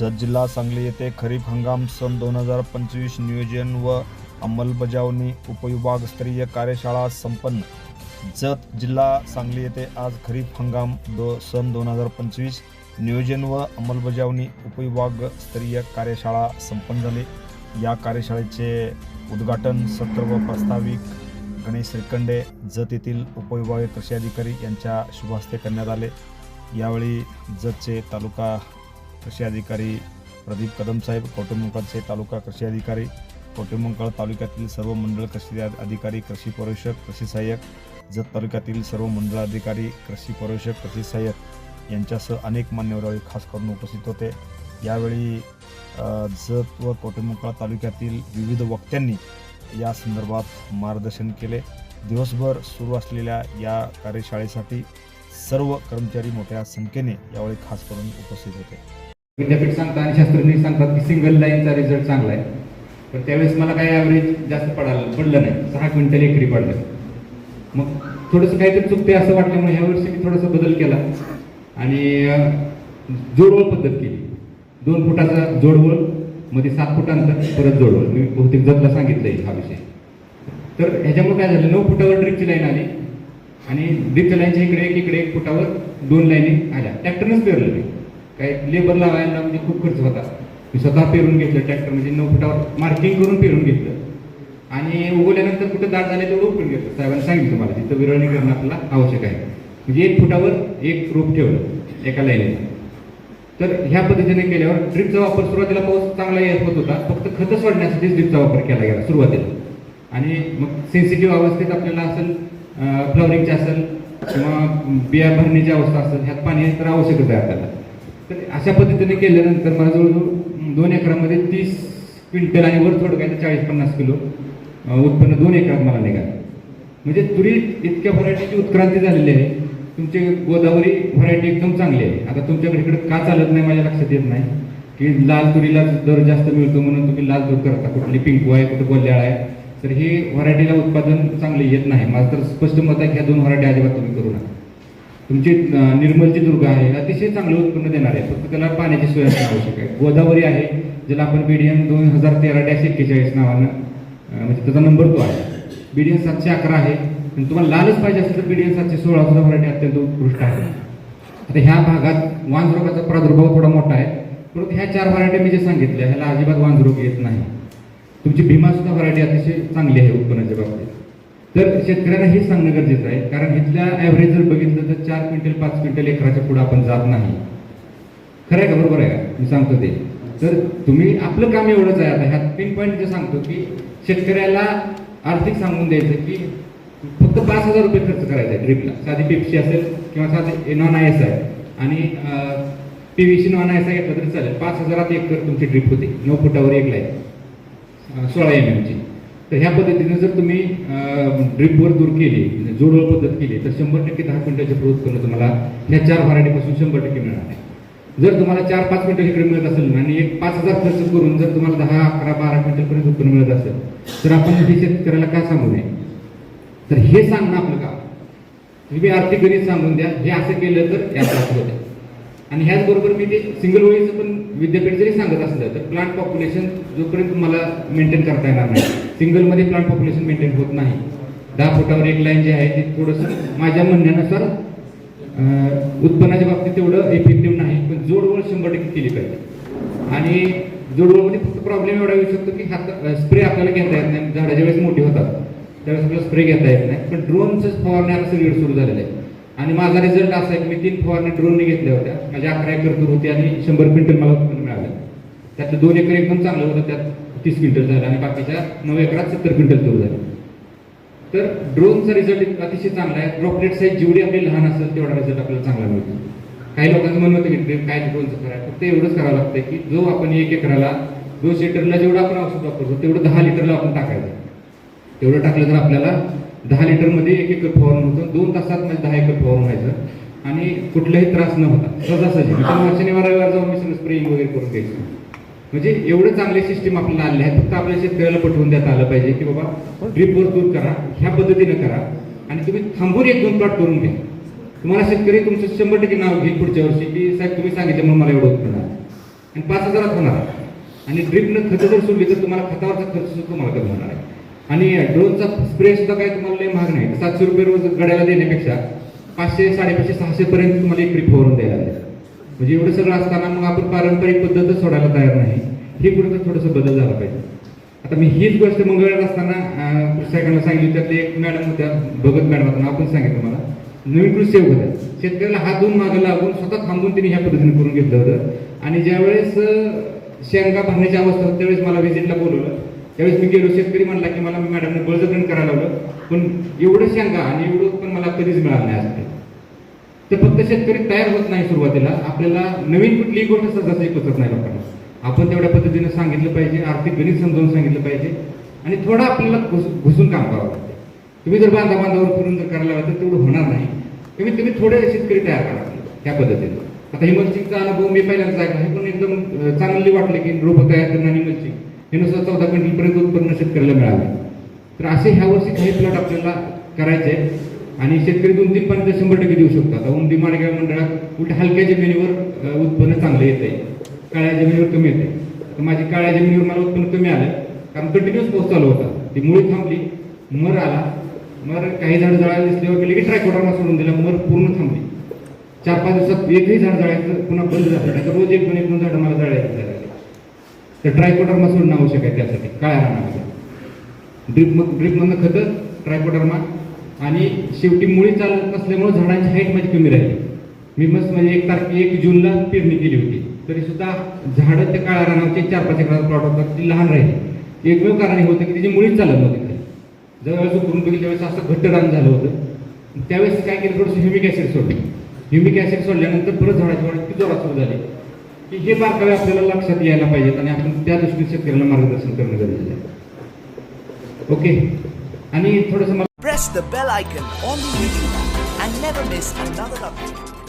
जत जिल्हा सांगली येथे खरीप हंगाम सन दोन हजार पंचवीस नियोजन व अंमलबजावणी उपविभागस्तरीय कार्यशाळा संपन्न. जत जिल्हा सांगली येथे आज खरीप हंगाम दो सन दोन हजार पंचवीस नियोजन व अंमलबजावणी उपविभागस्तरीय कार्यशाळा संपन्न झाली. या कार्यशाळेचे उद्घाटन सत्र व प्रास्ताविक गणेश श्रीखंडे जत येथील उपविभागीय कृषी अधिकारी यांच्या शुभहस्ते करण्यात आले. यावेळी जतचे तालुका कृषी अधिकारी प्रदीप कदम साहेब तालुका कृषी अधिकारी कौटुंबिकळ तालुक्यातील सर्व मंडळ कृषी अधिकारी कृषी परीक्षक कृषी सहाय्यक जत तालुक्यातील सर्व मंडळ अधिकारी कृषी परीक्षक कृषी सहाय्यक यांच्यासह अनेक मान्यवर खास करून उपस्थित होते. यावेळी जत व कौटुंबिकळ तालुक्यातील विविध वक्त्यांनी या संदर्भात मार्गदर्शन केले. दिवसभर सुरू असलेल्या या कार्यशाळेसाठी सर्व कर्मचारी मोठ्या संख्येने यावेळी खास करून उपस्थित होते. विद्यापीठ सांगतात आणि शास्त्रज्ञ सांगतात की सिंगल लाईनचा रिझल्ट चांगला आहे. पण त्यावेळेस मला काही ॲव्हरेज जास्त पडायला पडलं नाही. सहा क्विंटल एकरी पडलं. मग थोडंसं काहीतरी चुकते असं वाटल्यामुळे ह्या वर्षी मी थोडासा बदल केला. आणि जोडवळ पद्धत केली. दोन फुटाचा जोडवळमध्ये सात फुटांचा परत जोडवळ. मी बहुतेक जगला सांगितलंय हा विषय. तर ह्याच्यामुळे काय झालं? नऊ फुटावर ड्रिपची लाईन आली. आणि ड्रिपच्या लाईनच्या इकडे एक इकडे एक फुटावर दोन लाईनी आल्या. ट्रॅक्टरनंच पेरलं मी. काही लेबर लावायला म्हणजे खूप खर्च होता मी स्वतः पेरून घेतलं ट्रॅक्टर म्हणजे नऊ फुटावर मार्किंग करून पेरून घेतलं. आणि उगवल्यानंतर कुठं दाट झाले तेवढं उपटून घेतलं. साहेबांनी सांगितलं मला तिथं विरळणी करणं आपल्याला आवश्यक आहे. म्हणजे एक फुटावर एक रोप ठेवलं एका लाईनीला तर ह्या पद्धतीने केल्यावर ड्रिपचा वापर सुरुवातीला पाऊस चांगला येत होत होता. फक्त खतं सोडण्यासाठीच ड्रिपचा वापर केला गेला सुरुवातीला. आणि मग सेन्सिटिव्ह अवस्थेत आपल्याला असेल फ्लॉवरिंगची असेल किंवा बिया भरण्याची अवस्था असेल ह्यात पाणी तर आवश्यकच आहे आपल्याला. तर अशा पद्धतीने केल्यानंतर मला जवळजवळ दोन एकरामध्ये तीस क्विंटल आणि वर थोडं काय तर चाळीस पन्नास किलो उत्पन्न दोन एकरात मला निघालं. म्हणजे तुरी इतक्या व्हरायटीची उत्क्रांती झालेली आहे. तुमची गोदावरी व्हरायटी एकदम चांगली आहे. आता तुमच्याकडे इकडे का चालत नाही माझ्या लक्षात येत नाही. की लाल तुरीला दर जास्त मिळतो म्हणून तुम्ही लाल दूर करता. कुठली पिंकू आहे कुठं गोल्याळ आहे. तर हे व्हरायटीला उत्पादन चांगले येत नाही. माझं तर स्पष्ट मत आहे की ह्या दोन व्हरायटी अजिबात तुम्ही करू नका. तुमचे निर्मलची दुर्ग आहे अतिशय चांगलं उत्पन्न देणार आहे. फक्त त्याला पाण्याची सोय असणं आवश्यक आहे. गोदावरी आहे ज्याला आपण बीडीएन दोन हजार तेरा डॅश एक्केचाळीस नावानं म्हणजे त्याचा नंबर तो आहे. बीडीएन सातशे अकरा आहे. आणि तुम्हाला लालच पाहिजे असेल तर बीडीएन सातशे सोळा सुद्धा व्हरायटी अत्यंत उत्कृष्ट आहे. आता ह्या भागात वांजरोगाचा प्रादुर्भाव थोडा मोठा आहे. परंतु ह्या चार व्हरायटी मी जे सांगितल्या ह्याला अजिबात वांजरोग येत नाही. तुमची भीमा सुद्धा व्हरायटी अतिशय चांगली आहे उत्पन्नाच्या बाबतीत. तर शेतकऱ्यांना हे सांगणं गरजेचं आहे कारण इथल्या ॲव्हरेज जर बघितलं तर चार क्विंटल पाच क्विंटल एकराच्या पुढे आपण जात नाही. खरं आहे का? बरोबर आहे का? मी सांगतो ते. तर तुम्ही आपलं काम एवढंच आहे आता. ह्यात पिन पॉईंट जे सांगतो की शेतकऱ्याला आर्थिक सांगून द्यायचं की फक्त पाच हजार रुपये खर्च करायचा आहे ड्रिपला साधी पेप्सी असेल किंवा साधे नॉन आय एस आहे. आणि P V C non I S घेतलं तरी चालेल. पाच हजारात एक तर तुमची ड्रिप होते. नऊ फुटावर एक लाईन सोळा एम एमची तर ह्या पद्धतीने जर तुम्ही ड्रिपवर दूर केली म्हणजे जोडवळ पद्धत केली तर शंभर टक्के दहा क्विंटलचे प्रोत करणं तुम्हाला ह्या चार व्हरायटीपासून शंभर टक्के मिळणार आहे. जर तुम्हाला चार पाच क्विंटल इकडे मिळत असेल आणि एक पाच हजार खर्च करून जर तुम्हाला दहा अकरा बारा क्विंटलपर्यंत उत्पन्न मिळत असेल तर आपण हे शेतकऱ्याला काय सांगू नये? तर हे सांगणं आपलं काम. तुम्ही आर्थिक गणित सांगून द्या. हे असं केलं तर यात होतं आणि ह्याचबरोबर मी ते सिंगल ओळीचं पण विद्यापीठ जरी सांगत असलं तर प्लांट पॉप्युलेशन जोपर्यंत तुम्हाला मेंटेन करता येणार नाही. सिंगलमध्ये प्लांट पॉप्युलेशन मेंटेन होत नाही. दहा फुटावर एक लाईन जी आहे ती थोडंसं माझ्या म्हणण्यानुसार उत्पन्नाच्या बाबतीत तेवढं इफेक्टिव्ह नाही पण जोडवळ शंभर टक्के केली पाहिजे. आणि जोडवळमध्ये फक्त प्रॉब्लेम एवढा येऊ शकतो की हात स्प्रे आपल्याला घेता येत नाही. झाडाच्या वेळेस मोठी होतात. त्यावेळेस आपल्याला स्प्रे घेता येत नाही. पण ड्रोनचं फवारणी आता सगळीकडे सुरू झालेलं आहे. आणि माझा रिझल्ट असा आहे की मी तीन फवारणी ड्रोनने घेतल्या होत्या. माझ्या अकरा एकर दूर होती आणि शंभर क्विंटल मला उत्पन्न मिळालं. त्यातलं दोन एकर एकदम चांगलं होतं त्यात तीस क्विंटल झालं आणि बाकीच्या नऊ एकरात सत्तर क्विंटल दूर झालं. तर ड्रोनचा रिझल्ट अतिशय चांगला आहे. ड्रॉपलेट साईज जेवढी आपली लहान असेल तेवढा रिझल्ट आपल्याला चांगला मिळतो. काही लोकांचं म्हणणं होतं की काय ड्रोनचं करायचं फक्त एवढंच करावं लागतं की जो आपण एक एकराला दोन लिटरला जेवढं आपण औषध वापरतो तेवढं दहा लिटरला आपण टाकायचं. तेवढं टाकलं तर आपल्याला दहा लिटरमध्ये एक एकर फवारून होतं दोन तासात म्हणजे दहा एकर फवारून व्हायचं. आणि कुठलाही त्रास न होता सहजासहजी. मी तर शनिवार रविवार जाऊन मी सगळं स्प्रेइंग वगैरे करून घ्यायचं. म्हणजे एवढं चांगले सिस्टीम आपल्याला आले आहे फक्त आपल्या शेतकऱ्याला पटवून देता आलं पाहिजे की बाबा ड्रिपवर दूर करा ह्या पद्धतीने करा. आणि तुम्ही थांबून एक दोन प्लॉट करून घ्या. तुम्हाला शेतकरी तुमचं शंभर टक्के नाव घेईल पुढच्या वर्षी की साहेब तुम्ही सांगितलं म्हणून मला एवढं उत्पन्न. आणि पाच हजारात होणार. आणि ड्रिपनं खतं जर सोडली तर तुम्हाला खतावरचा खर्च सुद्धा तुम्हाला कमी होणार आहे. आणि ड्रोनचा स्प्रे सुद्धा काय तुम्हाला लय महाग नाही. सातशे रुपये रोज गड्याला देण्यापेक्षा पाचशे साडेपाचशे सहाशे पर्यंत तुम्हाला एक ट्रिप फवारून द्यायला लागेल. म्हणजे एवढं सगळं असताना मग आपण पारंपरिक पद्धतच सोडायला तयार नाही. हे कुठं थोडंसं बदल झाला पाहिजे. आता मी हीच गोष्ट मंगळवार असताना साहेबांना सांगितली. त्यातले एक मॅडम होत्या भगत मॅडम आपण सांगितलं मला. नवीन कृषी सेवक होत्या. शेतकऱ्याला हात दोन मागं लागून स्वतः थांबून तिने ह्या पद्धतीने करून घेतलं होतं. आणि ज्यावेळेस शेंगा भरण्याची अवस्था होती त्यावेळेस मला व्हिजिटला बोलवलं. त्यावेळेस मी गेलो शेतकरी म्हणला की मला मॅडमने बळजबरी करायला लावलं. पण एवढं शेंगा आणि एवढं उत्पन्न मला कधीच मिळालं नाही असते ते. फक्त शेतकरी तयार होत नाही सुरुवातीला. आपल्याला नवीन कुठलीही गोष्ट सहजासहजी पचत नाही लोकांना. आपण तेवढ्या पद्धतीने सांगितलं पाहिजे आर्थिक गणित समजावून सांगितलं पाहिजे आणि थोडं आपल्याला घुस- घुसून काम करावं लागतं. तुम्ही जर बांधा बांधावर फिरून जर करायला लागतं तर तेवढं होणार नाही. कमीत कमी थोडे शेतकरी तयार करा त्या पद्धतीने. आता ही मल्चिंगचा अनुभव मी पहिल्यांदा ऐकला हे पण एकदम चांगली वाटले की रोपं तयार करणं आणि मल्चिंग हे नुसतं चौदा क्विंटलपर्यंत उत्पन्न शेतकऱ्याला मिळालं. तर असे ह्या वर्षी काही प्लॉट आपल्याला करायचे आणि शेतकरी दोन तीन पर्यंत शंभर टक्के देऊ शकतात. आता उंदी माडगाव मंडळात उलट हलक्या जमिनीवर उत्पन्न चांगलं येत आहे काळ्या जमिनीवर कमी येते तर माझी काळ्या जमिनीवर मला उत्पन्न कमी आलं कारण कंटिन्युअस पाऊस चालू होता. ती मुळी थांबली. मर आला. मर काही झाड जळायला दिसल्यावर गेले की ट्रायकोडरमा सोडून दिला. मर पूर्ण थांबली. चार पाच दिवसात एकही झाड जळायचं पुन्हा बंद झालं. नाही तर रोज एक दोन एक दोन झाडं मला जळायचं झालं तर ट्रायकोडर्मा सोडणं आवश्यक आहे त्यासाठी. काळ्या रानामध्ये ड्रिप ड्रिपमधनं खतं ट्रायकोडर्मा आणि शेवटी मुळी चालत नसल्यामुळे झाडांची हाईट माझी म्हणजे कमी राहिली. मी मस्त म्हणजे एक तारखे एक जूनला पेरणी केली होती. तरी सुद्धा झाडं त्या काळ्या रानावरचे चार पाच एकर प्लॉट होतात ती लहान राहिली. एकमेव कारण हे होतं की त्याची मुळीच चालत नव्हती खाली. ज्यावेळेस उकरून बघितलं त्यावेळेस असं घट्ट रान झालं होतं. त्यावेळेस काय केलं थोडंसं ह्युमिक ॲसिड सोडलं. ह्युमिक ॲसिड सोडल्यानंतर परत झाडाची वाढ किती जोरात सुरू झाली. की हे बारकावे आपल्याला लक्षात यायला पाहिजेत आणि आपण त्या दृष्टीने शेतकऱ्याला मार्गदर्शन करणं गरजेचं आहे ओके आणि थोडंसं मला Press the bell icon on the YouTube and never miss another update.